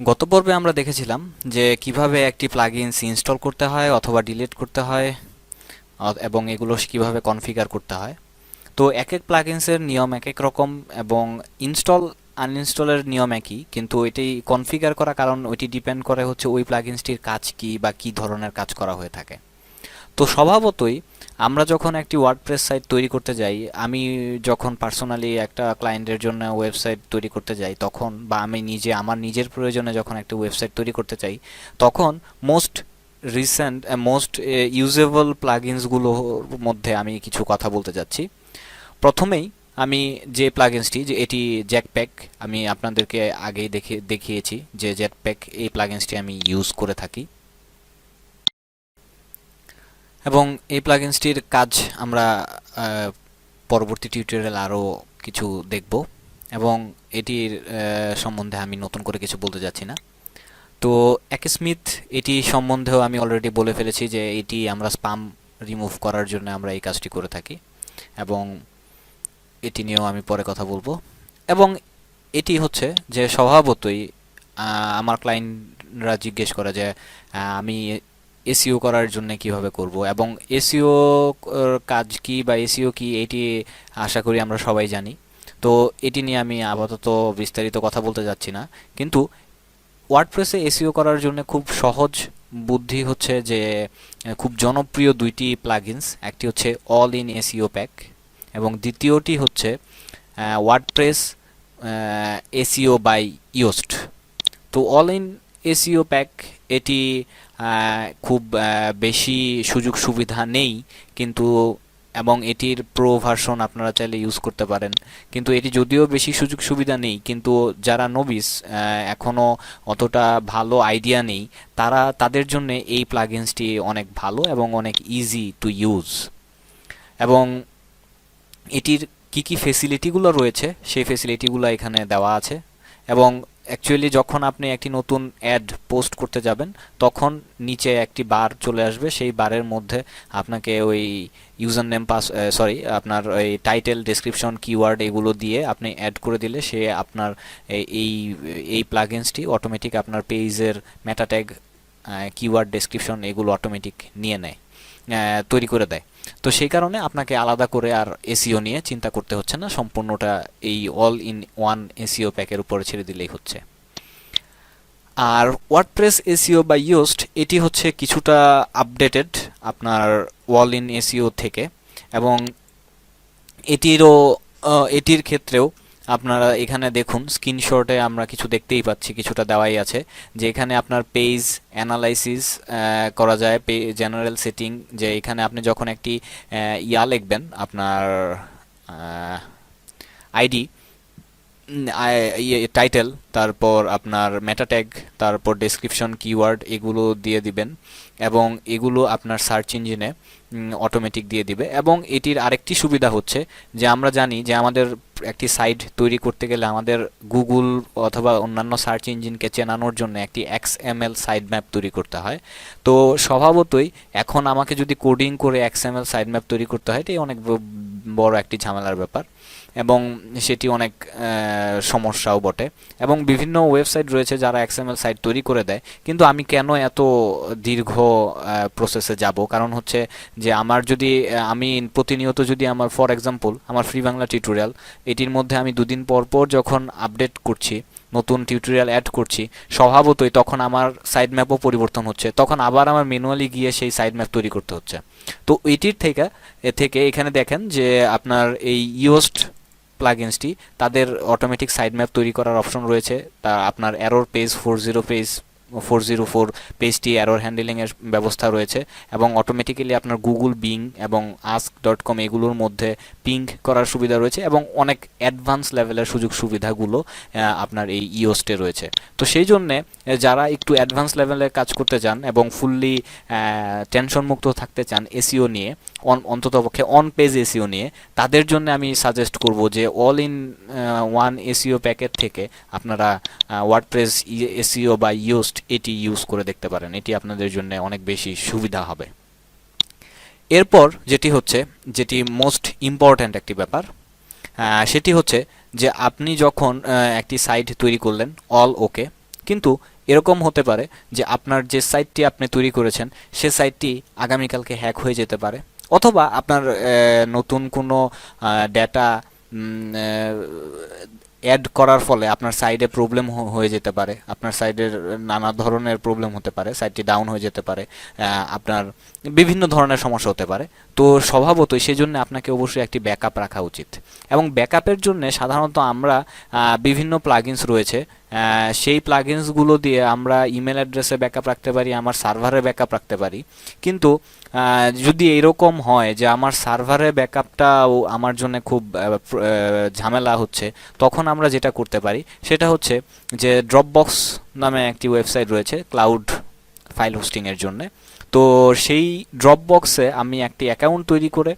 গত পর্বে আমরা দেখেছিলাম যে কীভাবে একটি প্লাগইনস ইনস্টল করতে হয় অথবা ডিলিট করতে হয় এবং এগুলো কীভাবে কনফিগার করতে হয়। তো এক এক প্লাগইনসের নিয়ম এক এক রকম এবং ইনস্টল আনইনস্টলের নিয়ম একই, কিন্তু এটি কনফিগার করা কারণ ওইটি ডিপেন্ড করে হচ্ছে ওই প্লাগইনসটির কাজ কি বা কি ধরনের কাজ করা হয়ে থাকে। তো স্বভাবতই আমরা যখন একটি ওয়ার্ডপ্রেস সাইট তৈরি করতে যাই, আমি যখন পার্সোনালি একটা ক্লায়েন্টের জন্য ওয়েবসাইট তৈরি করতে যাই, তখন বা আমি নিজে, আমার নিজের প্রয়োজনে যখন একটা ওয়েবসাইট তৈরি করতে চাই, তখন মোস্ট রিসেন্ট মোস্ট ইউজেবল প্লাগইনসগুলোর মধ্যে আমি কিছু কথা বলতে যাচ্ছি। প্রথমেই আমি যে প্লাগইনসটি যে এটি জ্যাকপ্যাক আমি আপনাদেরকে আগেই দেখে, দেখিয়েছি যে জ্যাকপ্যাক এই প্লাগইনসটি আমি ইউজ করে থাকি। এবং এই প্লাগইনসটির কাজ আমরা পরবর্তী টিউটোরিয়াল আরও কিছু দেখব এবং এটির সম্বন্ধে আমি নতুন করে কিছু বলতে যাচ্ছি না। তো স্মিথ এটি সম্বন্ধেও আমি অলরেডি বলে ফেলেছি যে এটি আমরা স্পাম রিমুভ করার জন্য আমরা এই কাজটি করে থাকি এবং এটি নিয়েও আমি পরে কথা বলব। এবং এটি হচ্ছে যে স্বভাবতই আমার ক্লায়েন্টরা জিজ্ঞেস করে যে আমি এসইও করার জন্য কীভাবে করব? এবং এসইও কাজ কি বা এসিও কি এটি আশা করি আমরা সবাই জানি। তো এটি নিয়ে আমি আপাতত বিস্তারিত কথা বলতে যাচ্ছি না। কিন্তু ওয়ার্ডপ্রেসে এসিও করার জন্য খুব সহজ বুদ্ধি হচ্ছে যে খুব জনপ্রিয় দুইটি প্লাগইনস একটি হচ্ছে অল ইন এসিও প্যাক এবং দ্বিতীয়টি হচ্ছে ওয়ার্ডপ্রেস এসিও বাই ইয়োস্ট তো অল ইন এসিও প্যাক এটি খুব বেশি সুযোগ সুবিধা নেই, কিন্তু এবং এটির প্রো ভার্সন আপনারা চাইলে ইউজ করতে পারেন। কিন্তু এটি যদিও বেশি সুযোগ সুবিধা নেই, কিন্তু যারা নবিস এখনও অতটা ভালো আইডিয়া নেই, তারা তাদের জন্য এই প্লাগইনসটি অনেক ভালো এবং অনেক ইজি টু ইউজ এবং এটির কি কি ফেসিলিটিগুলো রয়েছে, সেই ফেসিলিটিগুলো এখানে দেওয়া আছে। এবং অ্যাকচুয়ালি যখন আপনি একটি নতুন অ্যাড পোস্ট করতে যাবেন, তখন নিচে একটি বার চলে আসবে। সেই বারের মধ্যে আপনাকে ওই ইউজার নেম পাস সরি আপনার ওই টাইটেল ডেসক্রিপশন কিওয়ার্ড এগুলো দিয়ে আপনি অ্যাড করে দিলে সে আপনার এই এই প্লাগইনসটি অটোমেটিক আপনার পেজের মেটাট্যাগ কিওয়ার্ড ডেসক্রিপশন এগুলো অটোমেটিক নিয়ে নেয়। তৈরি করে দেয়। তো সেই কারণে আপনাকে আলাদা করে আর এসিও নিয়ে চিন্তা করতে হচ্ছে না, সম্পূর্ণটা এই অল ইন ওয়ান এসিও প্যাকের উপরে ছেড়ে দিলেই হচ্ছে। আর ওয়ার্ডপ্রেস এসিও বা ইয়োস্ট এটি হচ্ছে কিছুটা আপডেটেড আপনার অল ইন এসিও থেকে এবং এটিরও এটির ক্ষেত্রেও আপনারা এখানে দেখুন স্ক্রিনশটে আমরা কিছু দেখতেই পাচ্ছি, কিছুটা দেওয়াই আছে যে এখানে আপনার পেজ অ্যানালাইসিস করা যায় পে জেনারেল সেটিং যে এখানে আপনি যখন একটি ইয়া লিখবেন, আপনার আইডি টাইটেল তারপর আপনার মেটা ট্যাগ তারপর ডেসক্রিপশন কিওয়ার্ড এগুলো দিয়ে দিবেন এবং এগুলো আপনার সার্চ ইঞ্জিনে অটোমেটিক দিয়ে দিবে। এবং এটির আরেকটি সুবিধা হচ্ছে যে আমরা জানি যে আমাদের একটি সাইট তৈরি করতে গেলে আমাদের গুগল অথবা অন্যান্য সার্চ ইঞ্জিনকে চেনানোর জন্য একটি X M L site map তৈরি করতে হয়। তো স্বভাবতই এখন আমাকে যদি কোডিং করে X M L site map তৈরি করতে হয় এটি অনেক বড় একটি ঝামেলার ব্যাপার। এবং সেটি অনেক সমস্যাও বটে। এবং বিভিন্ন ওয়েবসাইট রয়েছে যারা এক্সএমএল সাইট তৈরি করে দেয়। কিন্তু আমি কেন এত দীর্ঘ প্রসেসে যাব? কারণ হচ্ছে যে আমার যদি আমি প্রতিনিয়ত যদি আমার ফর এক্সাম্পল আমার ফ্রি বাংলা টিউটোরিয়াল এটির মধ্যে আমি দুদিন পর পর যখন আপডেট করছি, নতুন টিউটোরিয়াল অ্যাড করছি, স্বভাবতই তখন আমার সাইড ম্যাপও পরিবর্তন হচ্ছে। তখন আবার আমার ম্যানুয়ালি গিয়ে সেই সাইড ম্যাপ তৈরি করতে হচ্ছে। তো এটির থেকে থেকে এখানে দেখেন যে আপনার এই ইয়োস্ট প্লাগইনসটি তাদের অটোমেটিক সাইড ম্যাপ তৈরি করার অপশন রয়েছে। তা আপনার অ্যারোর page four zero page four zero four পেজটি এরর হ্যান্ডেলিংয়ের ব্যবস্থা রয়েছে এবং অটোমেটিক্যালি আপনার গুগল বিং এবং আস্ক ডট কম এগুলোর মধ্যে পিং করার সুবিধা রয়েছে এবং অনেক অ্যাডভান্স লেভেলের সুযোগ সুবিধাগুলো আপনার এই ইওস্টে রয়েছে। তো সেই জন্যে যারা একটু অ্যাডভান্স লেভেলে কাজ করতে চান এবং ফুললি টেনশনমুক্ত থাকতে চান এসিও নিয়ে অন অন্ততপক্ষে অন পেজ এসিও নিয়ে, তাদের জন্য আমি সাজেস্ট করব যে all in one SEO packet থেকে আপনারা ওয়ার্ডপ্রেস এসিও বা ইউস্ট এটি ইউজ করে দেখতে পারেন। এটি আপনাদের জন্য অনেক বেশি সুবিধা হবে। এরপর যেটি হচ্ছে, যেটি মোস্ট ইম্পর্ট্যান্ট একটি ব্যাপার সেটি হচ্ছে যে আপনি যখন একটি সাইট তৈরি করলেন অল ওকে কিন্তু এরকম হতে পারে যে আপনার যে সাইটটি আপনি তৈরি করেছেন, সে সাইটটি আগামীকালকে হ্যাক হয়ে যেতে পারে। অথবা আপনার নতুন কোনো ডেটা অ্যাড করার ফলে আপনার সাইডে প্রবলেম হয়ে যেতে পারে। আপনার সাইডের নানা ধরনের প্রবলেম হতে পারে সাইটটি ডাউন হয়ে যেতে পারে আপনার বিভিন্ন ধরনের সমস্যা হতে পারে। তো স্বভাবতই সেই জন্য আপনাকে অবশ্যই একটি ব্যাকআপ রাখা উচিত। এবং ব্যাকআপের জন্য সাধারণত আমরা বিভিন্ন প্লাগিনস রয়েছে সেই প্লাগিনসগুলো দিয়ে আমরা ইমেল অ্যাড্রেসে ব্যাকআপ রাখতে পারি, আমার সার্ভারে ব্যাকআপ রাখতে পারি। কিন্তু যদি এরকম হয় যে আমার সার্ভারে ব্যাকআপটাও আমার জন্য খুব ঝামেলা হচ্ছে, তখন আমরা যেটা করতে পারি, সেটা হচ্ছে যে ড্রপবক্স নামে একটি ওয়েবসাইট রয়েছে ক্লাউড ফাইল হোস্টিংয়ের জন্য। তো সেই ড্রপবক্সে আমি একটি অ্যাকাউন্ট তৈরি করে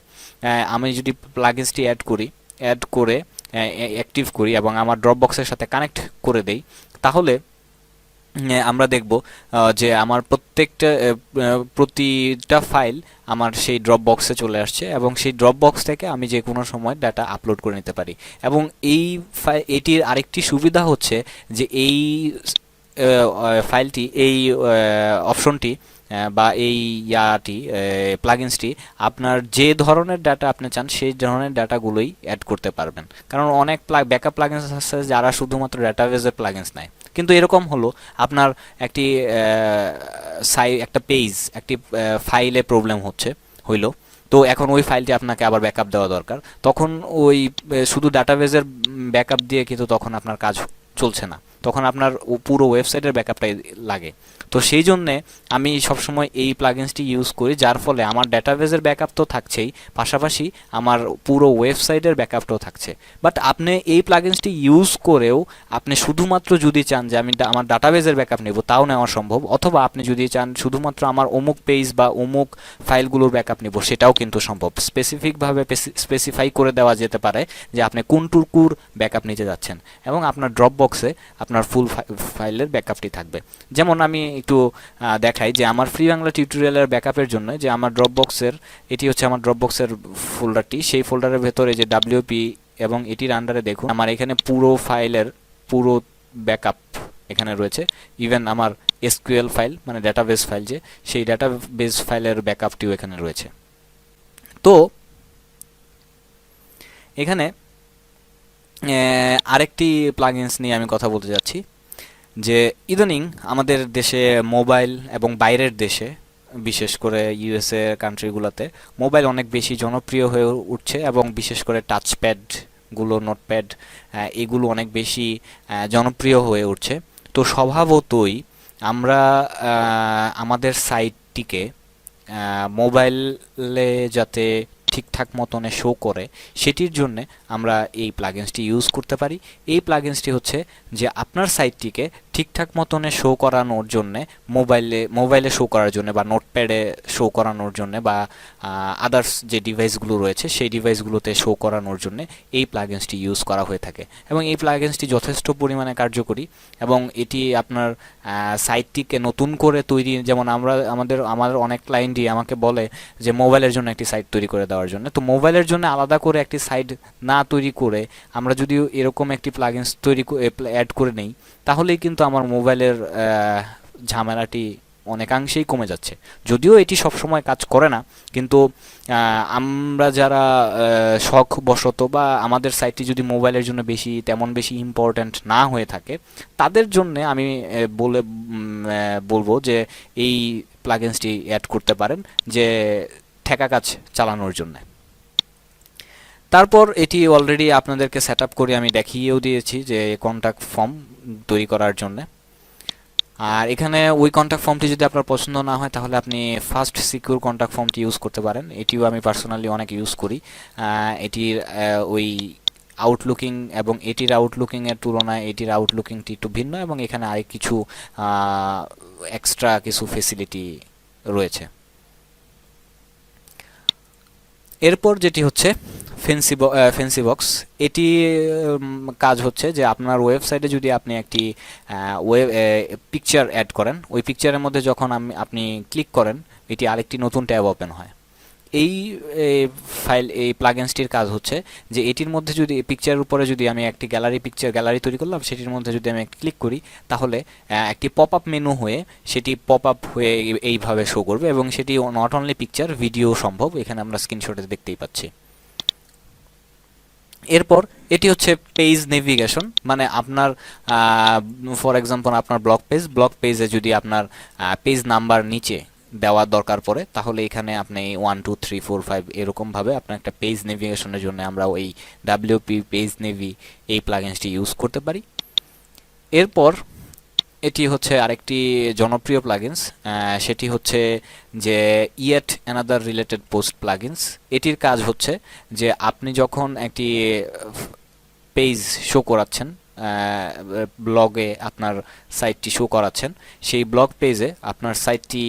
আমি যদি প্লাগিনসটি অ্যাড করি অ্যাড করে অ্যাক্টিভ করি এবং আমার ড্রপ বক্সের সাথে কানেক্ট করে দেই, তাহলে আমরা দেখব যে আমার প্রত্যেকটা প্রতিটা ফাইল আমার সেই ড্রপ বক্সে চলে আসছে এবং সেই ড্রপ বক্স থেকে আমি যে কোনো সময় ডাটা আপলোড করে নিতে পারি। এবং এই ফাই- এটির আরেকটি সুবিধা হচ্ছে যে এই ফাইলটি, এই অপশনটি বা এই ইয়াটি প্লাগিনসটি আপনার যে ধরনের ডাটা আপনি চান, সেই ধরনের ডাটাগুলোই অ্যাড করতে পারবেন। কারণ অনেক ব্যাকআপ প্লাগিনস আছে যারা শুধুমাত্র ডাটাবেজের প্লাগিনস নেয়। কিন্তু এরকম হলো, আপনার একটি সাই, একটা পেজ একটি ফাইলে প্রবলেম হচ্ছে, হইল। তো এখন ওই ফাইলটি আপনাকে আবার ব্যাকআপ দেওয়া দরকার। তখন ওই শুধু ডাটাবেজের ব্যাকআপ দিয়ে কিন্তু তখন আপনার কাজ চলছে না। তখন আপনার পুরো ওয়েবসাইটের ব্যাকআপটাই লাগে। তো সেই জন্যে আমি সবসময় এই প্লাগিনসটি ইউজ করি, যার ফলে আমার ডাটাবেজের ব্যাকআপ তো থাকছেই, পাশাপাশি আমার পুরো ওয়েবসাইটের ব্যাকআপটাও থাকছে। বাট আপনি এই প্লাগিনসটি ইউজ করেও আপনি শুধুমাত্র যদি চান যে আমি আমার ডাটাবেজের ব্যাকআপ নেব, তাও নেওয়া সম্ভব। অথবা আপনি যদি চান শুধুমাত্র আমার অমুক পেজ বা অমুক ফাইলগুলোর ব্যাকআপ নেব, সেটাও কিন্তু সম্ভব। স্পেসিফিকভাবে স্পেসিফাই করে দেওয়া যেতে পারে যে আপনি কোনটুকুর ব্যাকআপ নিতে যাচ্ছেন। এবং আপনার ড্রপ বক্সে আপনার ফুল ফাইলের ব্যাকআপটি থাকবে। যেমন আমি একটু দেখাই যে আমার ফ্রি বাংলা টিউটোরিয়ালের ব্যাকআপের জন্য যে আমার ড্রপ বক্সের এটি হচ্ছে আমার ড্রপ বক্সের ফোল্ডারটি সেই ফোল্ডারের ভেতরে যে ডাব্লিউপি এবং এটির আন্ডারে দেখুন, আমার এখানে পুরো ফাইলের পুরো ব্যাকআপ এখানে রয়েছে। ইভেন আমার এসকিউএল ফাইল মানে ডাটাবেস ফাইল যে, সেই ডাটাবেস ফাইলের ব্যাকআপটিও এখানে রয়েছে। তো, এখানে আরেকটি প্লাগইনস নিয়ে আমি কথা বলতে যাচ্ছি। যে ইদানিং আমাদের দেশে মোবাইল এবং বাইরের দেশে, বিশেষ করে ইউএসএ কান্ট্রিগুলোতে, মোবাইল অনেক বেশি জনপ্রিয় হয়ে উঠছে এবং বিশেষ করে টাচপ্যাডগুলো নোটপ্যাড এগুলো অনেক বেশি জনপ্রিয় হয়ে উঠছে। তো স্বভাবতই আমরা আমাদের সাইটটিকে মোবাইলে যাতে ঠিকঠাক মতনে শো করে, সেটির জন্য আমরা এই প্লাগিনসটি ইউজ করতে পারি। এই প্লাগিনসটি হচ্ছে যে আপনার সাইটটিকে ঠিকঠাক মতনে শো করানোর জন্য মোবাইলে মোবাইলে শো করার জন্য বা নোটপ্যাডে শো করানোর জন্য বা আদার্স যে ডিভাইসগুলো রয়েছে, সেই ডিভাইসগুলোতে শো করানোর জন্য এই প্লাগিনসটি ইউজ করা হয়ে থাকে। এবং এই প্লাগিনসটি যথেষ্ট পরিমাণে কার্যকরী এবং এটি আপনার সাইটটিকে নতুন করে তৈরি, যেমন আমরা, আমাদের আমাদের অনেক ক্লায়েন্টই আমাকে বলে যে মোবাইলের জন্য একটি সাইট তৈরি করে দেওয়ার জন্য। তো মোবাইলের জন্য আলাদা করে একটি সাইট না তৈরি করে আমরা যদি এরকম একটি প্লাগিনস তৈরি অ্যাড করে নেই, তাহলেই কিন্তু আমার মোবাইলের ঝামেলাটি অনেকাংশেই কমে যাচ্ছে। যদিও এটি সবসময় কাজ করে না, কিন্তু আমরা যারা শখ বশত বা আমাদের সাইটটি যদি মোবাইলের জন্য বেশি, তেমন বেশি ইম্পর্ট্যান্ট না হয়ে থাকে, তাদের জন্য আমি বলে বলব যে এই প্লাগিনসটি অ্যাড করতে পারেন, যে ঠেকা কাজ চালানোর জন্য। তারপর এটি অলরেডি আপনাদেরকে সেট আপ করে আমি দেখিয়েও দিয়েছি যে কন্ট্যাক্ট ফর্ম তৈরি করার জন্য। আর এখানে ওই কন্ট্যাক্ট ফর্মটি যদি আপনার পছন্দ না হয়, তাহলে আপনি ফার্স্ট সিকিউর কন্ট্যাক্ট ফর্মটি ইউজ করতে পারেন। এটিও আমি পার্সোনালি অনেক ইউজ করি। এটির ওই আউটলুকিং এবং এটির আউটলুকিংয়ের তুলনায় এটির আউটলুকিংটি একটু ভিন্ন এবং এখানে আরেক কিছু এক্সট্রা কিছু ফেসিলিটি রয়েছে। এরপর যেটি হচ্ছে ফেন্সি ফেন্সি বক্স এটি কাজ হচ্ছে যে আপনার ওয়েবসাইটে যদি আপনি একটি ওয়েব পিকচার অ্যাড করেন, ওই পিকচারের মধ্যে যখন আপনি ক্লিক করেন, এটি আরেকটি নতুন ট্যাব ওপেন হয়। এই ফাইল এই প্লাগেন্সটির কাজ হচ্ছে যে এটির মধ্যে যদি পিকচারের উপরে যদি আমি একটি গ্যালারি পিকচার গ্যালারি তৈরি করলাম, সেটির মধ্যে যদি আমি ক্লিক করি, তাহলে একটি পপ আপ মেনু হয়ে সেটি পপ আপ হয়ে এইভাবে শো করবে এবং সেটি নট অনলি পিকচার ভিডিও সম্ভব। এখানে আমরা স্ক্রিনশটে দেখতেই পাচ্ছি। এরপর, এটি হচ্ছে পেজ নেভিগেশন মানে আপনার ফর এক্সাম্পল আপনার ব্লক পেজ ব্লক পেজে যদি আপনার পেজ নাম্বার নিচে দেওয়ার দরকার পড়ে, তাহলে এখানে আপনি one two three four five এরকমভাবে আপনার একটা পেজ নেভিগেশনের জন্য আমরা ওই ডাব্লিউপি পেজ নেভি এই প্লাগিনসটি ইউজ করতে পারি। এরপর এটি হচ্ছে আরেকটি জনপ্রিয় প্লাগিনস সেটি হচ্ছে যে yet another related post plugins এটির কাজ হচ্ছে যে আপনি যখন একটি পেজ শো করাচ্ছেন ব্লগে আপনার সাইটটি শো করাচ্ছেন, সেই ব্লগ পেজে আপনার সাইটটি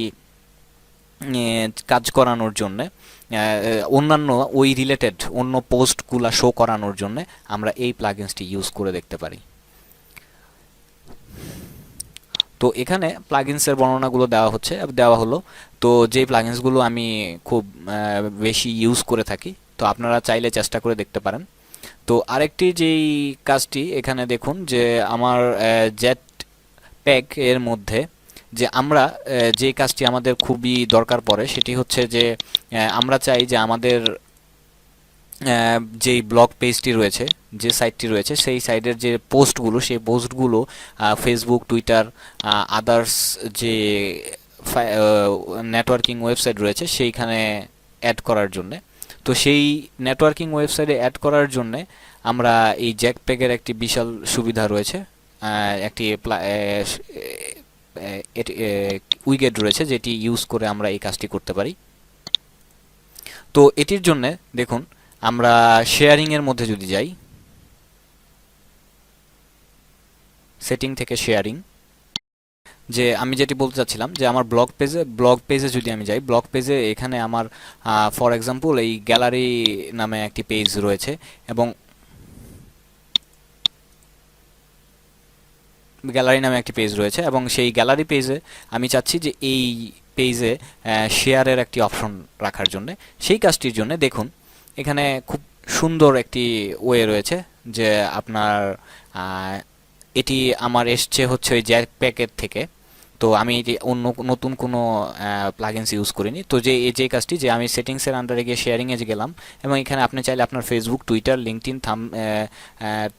কাজ করানোর জন্য অন্যান্য ওই রিলেটেড অন্য পোস্টগুলা শো করানোর জন্য আমরা এই প্লাগিনসটি ইউজ করে দেখতে পারি। তো এখানে প্লাগিনসের বর্ণনাগুলো দেওয়া হচ্ছে, দেওয়া হলো। তো যে প্লাগিনসগুলো আমি খুব বেশি ইউজ করে থাকি, তো আপনারা চাইলে চেষ্টা করে দেখতে পারেন। তো আরেকটি যেই কাজটি এখানে দেখুন যে আমার জেট প্যাক এর মধ্যে যে আমরা যে কাজটি আমাদের খুবই দরকার পড়ে সেটি হচ্ছে যে আমরা চাই যে আমাদের যেই ব্লগ পেজটি রয়েছে, যে সাইটটি রয়েছে, সেই সাইটের যে পোস্টগুলো সেই পোস্টগুলো ফেসবুক টুইটার আদার্স যে নেটওয়ার্কিং ওয়েবসাইট রয়েছে সেইখানে অ্যাড করার জন্যে। তো সেই নেটওয়ার্কিং ওয়েবসাইটে অ্যাড করার জন্যে আমরা এই জ্যাকপ্যাকের একটি বিশাল সুবিধা রয়েছে একটি উইগেট রয়েছে যেটি ইউজ করে আমরা এই কাজটি করতে পারি। তো এটির জন্যে দেখুন, আমরা শেয়ারিং এর মধ্যে যদি যাই সেটিং থেকে শেয়ারিং যে আমি যেটি বলতে চাচ্ছিলাম যে আমার ব্লগ পেজে ব্লগ পেজে যদি আমি যাই ব্লগ পেজে এখানে আমার ফর এক্সাম্পল এই গ্যালারি নামে একটি পেজ রয়েছে এবং গ্যালারি নামে একটি পেজ রয়েছে এবং সেই গ্যালারি পেজে আমি চাচ্ছি যে এই পেজে শেয়ারের একটি অপশন রাখার জন্য। সেই কাজটির জন্য দেখুন, এখানে খুব সুন্দর একটি ওয়ে রয়েছে যে আপনার এটি আমার এসছে হচ্ছে ওই জ্যাক প্যাকেট থেকে। তো আমি এটি অন্য নতুন কোনো প্লাগিনস ইউজ করিনি। তো যে, এই যে কাজটি, যে আমি সেটিংসের আন্ডারে গিয়ে শেয়ারিংয়ে গেলাম, এবং এখানে আপনি চাইলে আপনার ফেসবুক টুইটার লিঙ্কডিন থাম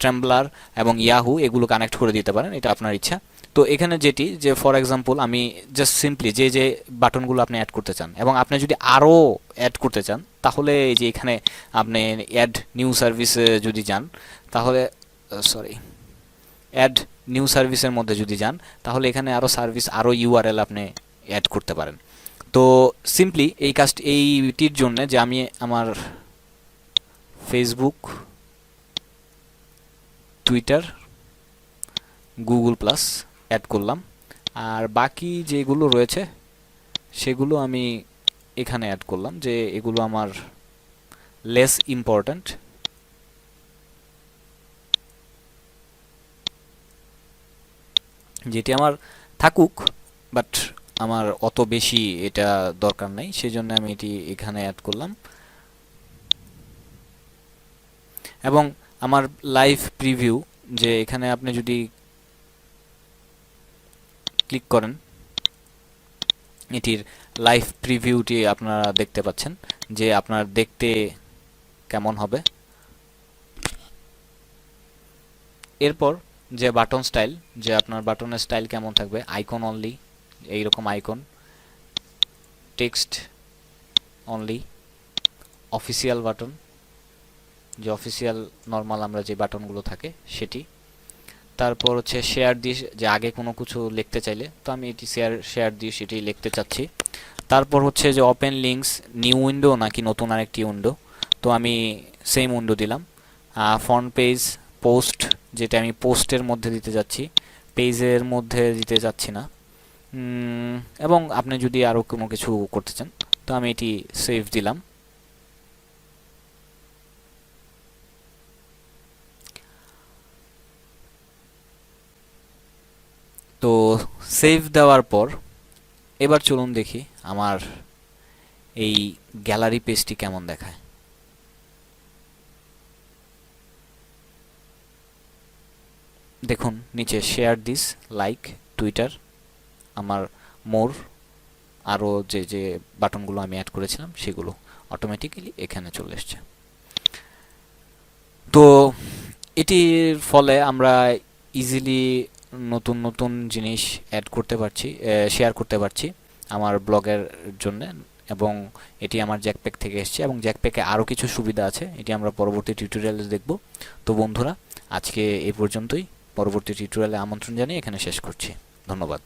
ট্রেম্বলার এবং ইয়াহু এগুলো কানেক্ট করে দিতে পারেন, এটা আপনার ইচ্ছা। তো এখানে যেটি, যে ফর এক্সাম্পল আমি জাস্ট সিম্পলি যে যে বাটনগুলো আপনি অ্যাড করতে চান, এবং আপনি যদি আরও অ্যাড করতে চান, তাহলে এই যে এখানে আপনি অ্যাড নিউ সার্ভিসে যদি যান, তাহলে সরি অ্যাড নিউ সার্ভিসের মধ্যে যদি যান, তাহলে এখানে আরও সার্ভিস আরও ইউআরএল আপনি অ্যাড করতে পারেন। তো সিম্পলি এই কাজটি এইটির জন্য যে আমি আমার Facebook Twitter Google plus add করলাম। আর বাকি যেগুলো রয়েছে, সেগুলো আমি এখানে অ্যাড করলাম যে এগুলো আমার লেস ইম্পর্ট্যান্ট যেটি আমার থাকুক বাট আমার অত বেশি এটা দরকার নাই, সেজন্য আমি এটি এখানে অ্যাড করলাম। এবং আমার লাইভ প্রিভিউ যে এখানে আপনি যদি ক্লিক করেন, এটির লাইভ প্রিভিউটি আপনারা দেখতে পাচ্ছেন, যে আপনার দেখতে কেমন হবে। এরপর যে বাটন স্টাইল, যে আপনার বাটনের স্টাইল কেমন থাকবে আইকন অনলি এইরকম icon text only official button যে অফিসিয়াল নর্মাল আমরা যে বাটনগুলো থাকে, সেটি। তারপর হচ্ছে শেয়ার দিয়ে যে আগে কোনো কিছু লিখতে চাইলে, তো আমি এটি শেয়ার শেয়ার দিয়ে সেটি লিখতে চাচ্ছি। তারপর হচ্ছে যে ওপেন লিঙ্কস নিউ উইন্ডো নাকি নতুন আরেকটি উইন্ডো তো আমি সেম উইন্ডো দিলাম। ফ্রন্ট পেজ পোস্ট যেটা আমি পোস্টের মধ্যে দিতে যাচ্ছি, পেজের মধ্যে দিতে যাচ্ছি না। এবং আপনি যদি আরও কোনো কিছু করতে চান, তো আমি এটি সেভ দিলাম। তো সেভ দেওয়ার পর, এবার চলুন দেখি আমার এই গ্যালারি পেজটি কেমন দেখায়। দেখুন, নিচে শেয়ার দিস লাইক টুইটার আমার মোর, আরও যে যে বাটনগুলো আমি অ্যাড করেছিলাম, সেগুলো অটোমেটিক্যালি এখানে চলে এসছে। তো এটির ফলে আমরা ইজিলি নতুন নতুন জিনিস অ্যাড করতে পারছি শেয়ার করতে পারছি আমার ব্লগের জন্য এবং এটি আমার জ্যাকপ্যাক থেকে এসছে এবং জ্যাকপ্যাকে আরও কিছু সুবিধা আছে। এটি আমরা পরবর্তী টিউটোরিয়ালে দেখব। তো বন্ধুরা, আজকে এই পর্যন্তই। পরবর্তী টিউটোরিয়ালে আমন্ত্রণ জানিয়ে এখানে শেষ করছি। ধন্যবাদ।